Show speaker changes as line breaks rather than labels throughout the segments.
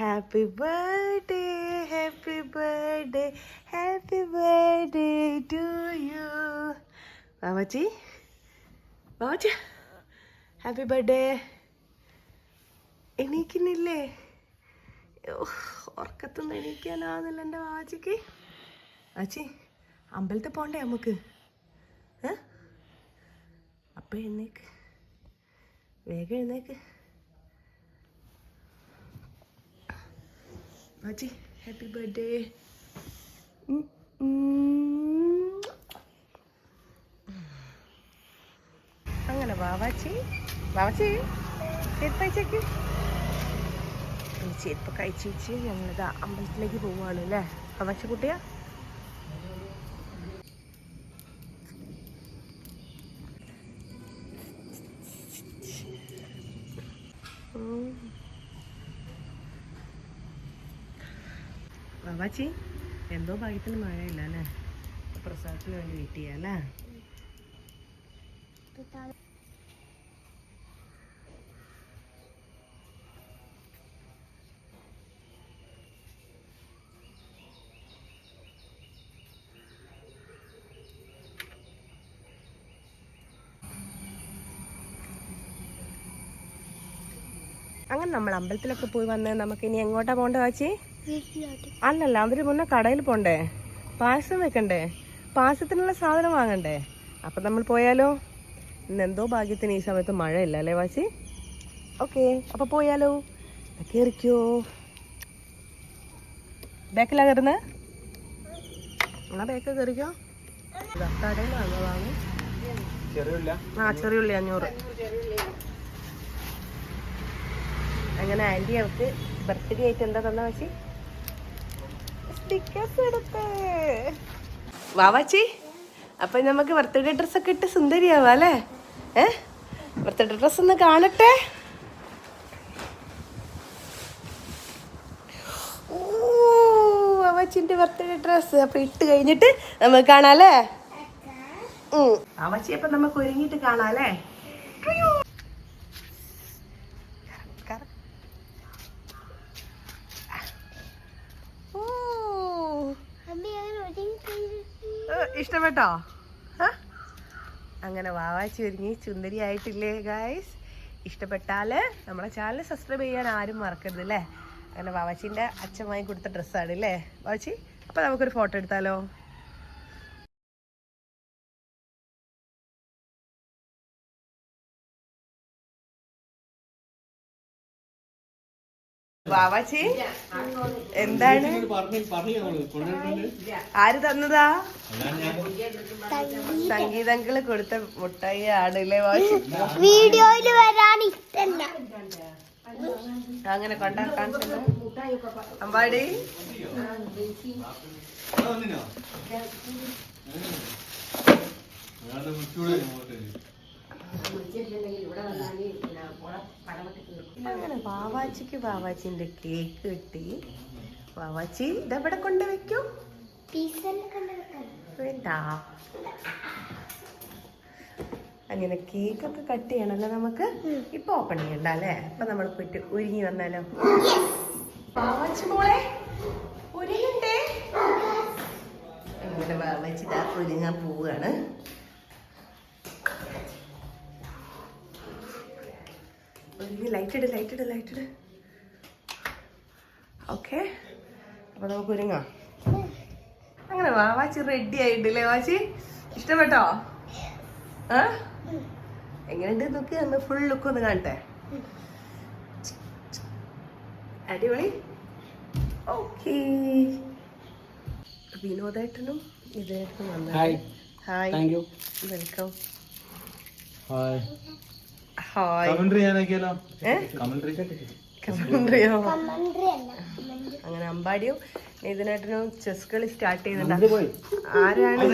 Happy birthday happy birthday happy birthday to you Babachi Babachi happy birthday എണീക്കുന്നില്ലേ? ഉറക്കത്തുനിന്ന് എണീക്കാനാവുന്നില്ല എന്റെ വാച്ചിക്ക് വാച്ചി അമ്പലത്തിൽ പോണ്ടേ നമുക്ക്? ഏ? അപ്പം എഴുന്നേക്ക്. വേഗം എഴുന്നേക്ക്. വാച്ചി ഹാപ്പി ബർത്ത്ഡേ അങ്ങനെ അയച്ചേക്ക് ഈ ചെരുപ്പ് കഴിച്ച് വെച്ച് ഞങ്ങളിതാ അമ്പലത്തിലേക്ക് പോവുകയാണ് അല്ലേ വാവാച്ചി കുട്ടിയാ? വാവാച്ചി എന്തോ ഭാഗ്യത്തിന് മഴയില്ല അല്ലേ? പ്രസാദത്തിന് വേണ്ടി വെയിറ്റ് ചെയ്യാം അല്ലേ? അങ്ങനെ നമ്മൾ അമ്പലത്തിലൊക്കെ പോയി വന്ന് നമുക്ക് ഇനി എങ്ങോട്ടാ പോകേണ്ടത് വാച്ചി? അല്ലല്ല അതിന് മുന്നേ കടയിൽ പോണ്ടേ? പായസം വെക്കണ്ടേ? പായസത്തിനുള്ള സാധനം വാങ്ങണ്ടേ? അപ്പം നമ്മൾ പോയാലോ? ഇന്ന് എന്തോ ഭാഗ്യത്തിന് ഈ സമയത്ത് മഴയില്ല അല്ലേ വാച്ചി ഓക്കെ അപ്പം പോയാലോ? കയറിക്കോ ബാക്കിലാ കയറുന്നത് എന്നാ ബാക്ക് കയറിക്കോ കടയിൽ വാങ്ങാം ആ ചെറിയുള്ളി അഞ്ഞൂറ്. അങ്ങനെ ആന്റി അവർക്ക് ബർത്ത്ഡേ ആയിട്ട് എന്താ തന്ന വാച്ചി സ്റ്റിക്കേഴ്സ് എടുത്ത്. വാവാച്ചി അപ്പൊ നമുക്ക് ബർത്ത്ഡേ ഡ്രസ് ഒക്കെ ഇട്ട് സുന്ദരിയാവാ അല്ലേ? ഏ? ബർത്ത്ഡേ ഡ്രസ് ഒന്ന് കാണട്ടെ? ഊ, വാവാച്ചിന്റെ ബർത്ത്ഡേ ഡ്രസ് അപ്പൊ ഇട്ട് കഴിഞ്ഞിട്ട് നമുക്ക് കാണാല്ലേ ഉം. വാവാച്ചി അപ്പൊ നമുക്ക് ഒരുങ്ങിയിട്ട് കാണാല്ലേ കറ- ഓ ഏ, ഇഷ്ടപ്പെട്ടോ? അങ്ങനെ വാവാച്ചി ഒരുങ്ങി ചുന്ദരി ആയിട്ടില്ലേ ഗായ്സ് ഇഷ്ടപ്പെട്ടാൽ നമ്മളെ ചാനൽ സബ്സ്ക്രൈബ് ചെയ്യാൻ ആരും മറക്കരുത് അല്ലേ അങ്ങനെ വാവാച്ചിന്റെ വാങ്ങി കൊടുത്ത ഡ്രസ്സാണ് അല്ലേ വാവാച്ചി അപ്പോൾ നമുക്കൊരു ഫോട്ടോ എടുത്താലോ? വാവാച്ചി എന്താണ് ആര് തന്നതാ സംഗീതങ്ങൾ കൊടുത്ത മുട്ടായി ആണല്ലേ
വീഡിയോയിൽ വരാൻ ഇഷ്ടല്ല
അങ്ങനെ കൊണ്ടാ കാണിച്ചത് അമ്പാടി അങ്ങനെ വാവാച്ചിക്ക് വാവാച്ചിന്റെ കേക്ക് കിട്ടി. വാവാച്ചി ഇതെവിടെ കൊണ്ട് വെക്കും
പീസെല്ലാം കണ്ടെടുക്കാൻ
വേണ്ട. അങ്ങനെ കേക്കൊക്കെ കട്ട് ചെയ്യണല്ലോ നമുക്ക്? ഇപ്പൊ ഓപ്പൺ ചെയ്യണ്ട അല്ലേ? അപ്പൊ നമ്മൾ പോയിട്ട് ഒരുങ്ങി വന്നാലോ? വാവാച്ചി മോളെ ഒരുങ്ങണ്ടേ അങ്ങനെ വാവാച്ചി ഇതാ ഒരുങ്ങാൻ പോവുകയാണ്. ലൈറ്റ് ഇട് ലൈറ്റ് ഇട് ലൈറ്റ് ഇട്. ഓക്കെ അപ്പൊ നമുക്ക് ഒരുങ്ങാം. അങ്ങനെ വാവാച്ചി റെഡി ആയിട്ടില്ലേ വാച്ചി? ഇഷ്ടപ്പെട്ടോ? ആ? എങ്ങനെയുണ്ട് നോക്കി ഒന്ന് ഫുൾ ലുക്ക് ഒന്ന് കാണട്ടെ. അടിപൊളി. ഓക്കെ വിനോദേട്ടനും ഇതായിട്ടും വന്നു
hi
hi welcome
hi
hi. കമന്ററിയോ
commentary
അങ്ങനെ അമ്പാടിയും ഇതിനേട്ടനും ചെസ് കളി സ്റ്റാർട്ട് ചെയ്യുന്നുണ്ട്. ആരാണ്?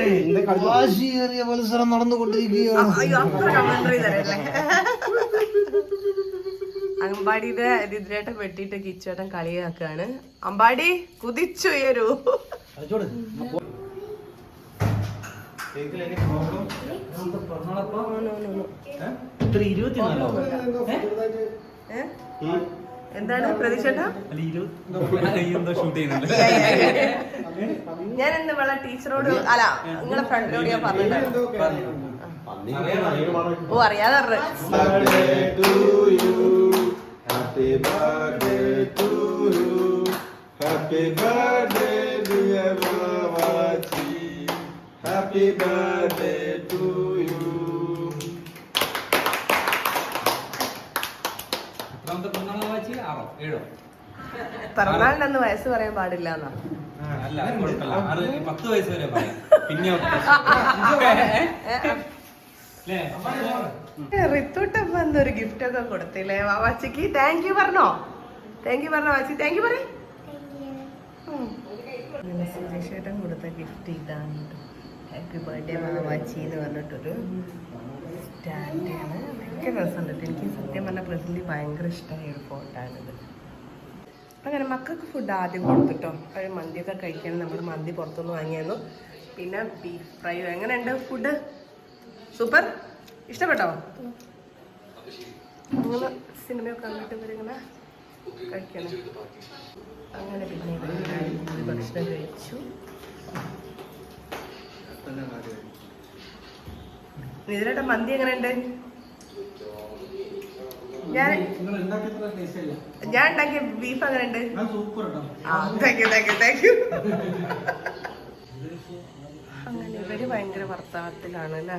മത്സരം നടന്നുകൊണ്ടിരിക്കുകയാണ്.
അയ്യോ അപ്പൊ കമന്ററി തരല്ലേ അമ്പാടിയുടെ ഇതിനായിട്ട് വെട്ടിയിട്ട് കിച്ചേട്ടൻ കളിയാക്കാണ്. അമ്പാടി കുതിച്ചുയരൂ
ഇരുപത്തിനാലോ
ഏ? എന്താണ് പ്രതീക്ഷേട്ടാ? ഞാൻ ഇന്ന് ടീച്ചറോട് അല്ല നിങ്ങളെ ഫ്രണ്ടിനോട് ഞാൻ പറഞ്ഞിട്ടുണ്ട്. ഓ അറിയാതെ
Happy birthday to you. Happy birthday, dear Babaji. Happy birthday to you.
ആറോ ഏഴോ?
പിറന്നാളിന്റെ അന്ന് വയസ്സ് പറയാൻ പാടില്ല എന്നാ.
അല്ല അത് കുഴപ്പമില്ല. അത് പത്ത് വയസ്സ് വരെ പറയാം. പിന്നെ
റിത്തൂട്ടപ്പ എന്നൊരു ഗിഫ്റ്റ് ഒക്കെ കൊടുത്തില്ലേ? വാച്ചിക്ക് താങ്ക് യു പറഞ്ഞോ? താങ്ക് യു പറഞ്ഞോ വാച്ചി താങ്ക് യു പറ സുരേഷേട്ടൻ കൊടുത്ത ഗിഫ്റ്റ് ഇതാണ് ഹാപ്പി ബർത്ത്ഡേ വാച്ചി എന്ന് പറഞ്ഞിട്ടൊരു സ്റ്റാൻഡാണ് ഭയങ്കര രസമുണ്ട്. എനിക്ക് സത്യം പറഞ്ഞ പ്രസന്റ് ഭയങ്കര ഇഷ്ടമായ ഒരു ഫോട്ടോ അങ്ങനെ മക്കൾക്ക് ഫുഡ് ആദ്യം കൊടുത്തിട്ടോ. ഒരു മന്തിയൊക്കെ കഴിക്കാൻ നമ്മൾ മന്തി പുറത്തുനിന്ന് വാങ്ങിയായിരുന്നു. പിന്നെ ബീഫ് ഫ്രൈ എങ്ങനെയുണ്ട് ഫുഡ് സൂപ്പർ ഇഷ്ടപ്പെട്ടോ? അങ്ങനെ സിനിമയൊക്കെ കണ്ടിട്ട് ഇവരിങ്ങനെ കഴിക്കണം. അങ്ങനെ പിന്നെ ഭക്ഷണം കഴിച്ചു. നിതിരേട്ട മന്തി എങ്ങനെയുണ്ട്? ഞാൻ ഞാൻ ഉണ്ടാക്കിയ ബീഫ് അങ്ങനെ ഉണ്ട് thank you thank you thank you അങ്ങനെ ഇവർ ഭയങ്കര വർത്തമാനത്തിലാണ് അല്ലേ?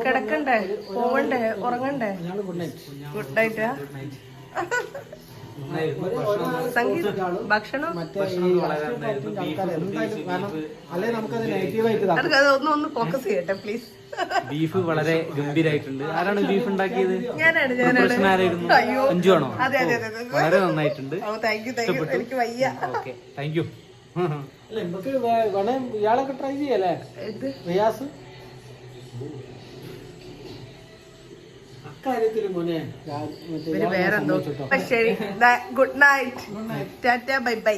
കിടക്കണ്ടേ? പോവണ്ടേ? ഉറങ്ങണ്ടേ? ഗുഡ് നൈറ്റ് ഗുഡ് സംഗീത ഭക്ഷണം ഒന്ന് ഒന്ന് ഫോക്കസ് ചെയ്യട്ടെ പ്ലീസ്
ബീഫ് വളരെ ഗംഭീരായിട്ടുണ്ട്. ആരാണ് ബീഫ് ഉണ്ടാക്കിയത്?
ഞാനാണ് ഞാനാണ്.
അഞ്ചു ആണോ?
അതെ അതെ അതെ അതെ.
വളരെ നന്നായിട്ടുണ്ട്.
ഓ താങ്ക് യു എനിക്ക് വയ്യ.
ഓക്കെ താങ്ക് യു
അല്ല നമുക്ക് ഇയാളൊക്കെ ട്രൈ ചെയ്യല്ലേ? റിയാസ്?
വേറെന്തോ. ശരി. Good night. Tata bye bye.